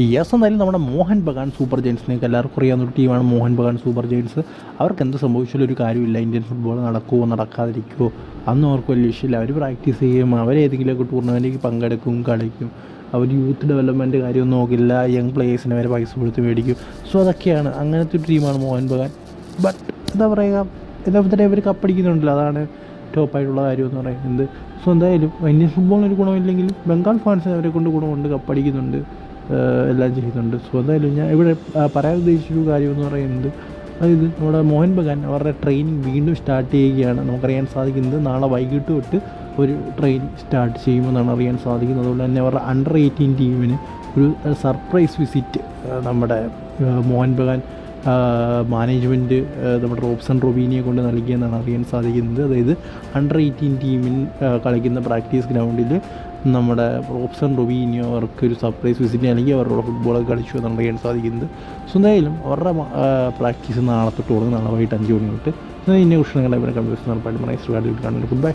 Yes എന്തായാലും നമ്മുടെ Mohun Bagan super ജെയിൻസിനെയൊക്കെ എല്ലാവർക്കും അറിയാവുന്ന ഒരു ടീമാണ് മോഹൻ ബഗാൻ സൂപ്പർ ജെയിൻസ്. അവർക്ക് എന്ത് സംഭവിച്ചാലും ഒരു കാര്യമില്ല. ഇന്ത്യൻ ഫുട്ബോൾ നടക്കുമോ നടക്കാതിരിക്കുമോ അന്ന് അവർക്ക് വലിയ വിഷയമില്ല. അവർ പ്രാക്ടീസ് ചെയ്യും അവരേതെങ്കിലുമൊക്കെ ടൂർണമെന്റിലേക്ക് പങ്കെടുക്കും കളിക്കും. അവർ യൂത്ത് ഡെവലപ്മെന്റ് കാര്യമൊന്നും നോക്കില്ല. യങ് പ്ലേയേഴ്സിന് വരെ പൈസ കൊടുത്ത് മേടിക്കും. സോ അതൊക്കെയാണ് അങ്ങനത്തെ ഒരു ടീമാണ് മോഹൻ ബഗാൻ. ബട്ട് എന്താ പറയുക എന്താ തന്നെ ഇവർ കപ്പടിക്കുന്നുണ്ടല്ലോ അതാണ് ടോപ്പായിട്ടുള്ള കാര്യം എന്ന് പറയുന്നത്. സോ എന്തായാലും ഇന്ത്യൻ ഫുട്ബോളിന് ഒരു ഗുണമില്ലെങ്കിലും ബംഗാൾ ഫാൻസിന് അവരെ കൊണ്ട് ഗുണമുണ്ട് കപ്പടിക്കുന്നുണ്ട് എല്ലാം ചെയ്യുന്നുണ്ട് സോ എന്തായാലും ഞാൻ ഇവിടെ പറയാൻ ഉദ്ദേശിച്ചൊരു കാര്യം എന്ന് പറയുന്നത് അതായത് നമ്മുടെ മോഹൻ ബഗാൻ അവരുടെ ട്രെയിനിങ് വീണ്ടും സ്റ്റാർട്ട് ചെയ്യുകയാണ്. നമുക്കറിയാൻ സാധിക്കുന്നത് നാളെ വൈകിട്ട് തൊട്ട് ഒരു ട്രെയിൻ സ്റ്റാർട്ട് ചെയ്യുമെന്നാണ് അറിയാൻ സാധിക്കുന്നത്. അതുകൊണ്ട് തന്നെ അവരുടെ അണ്ടർ എയ്റ്റീൻ ടീമിന് ഒരു സർപ്രൈസ് വിസിറ്റ് നമ്മുടെ മോഹൻ ബഗാൻ മാനേജ്മെന്റ് നമ്മുടെ റോബ്സൺ റൊബീനിയെ കൊണ്ട് നൽകിയെന്നാണ് അറിയാൻ സാധിക്കുന്നത്. അതായത് അണ്ടർ എയ്റ്റീൻ ടീമിൽ കളിക്കുന്ന പ്രാക്ടീസ് ഗ്രൗണ്ടിൽ നമ്മുടെ റോബ്സൺ റൊബീനിയോ അവർക്ക് ഒരു സർപ്രൈസ് വിസിറ്റ് അല്ലെങ്കിൽ അവരുടെ ഫുട്ബോളൊക്കെ കളിച്ചു എന്നാണ് അറിയാൻ സാധിക്കുന്നത്. സോ എന്തായാലും അവരുടെ പ്രാക്ടീസ് നാളെ തൊട്ട് തുടങ്ങും നാളെ വൈകിട്ട് അഞ്ച് മണി തൊട്ട്. ഇന്ന കുറിച്ച് നിങ്ങളുടെ കൺവേഴ്സ് നടപ്പായിട്ട് മണേസ് കാണുന്നുണ്ട്. Good bye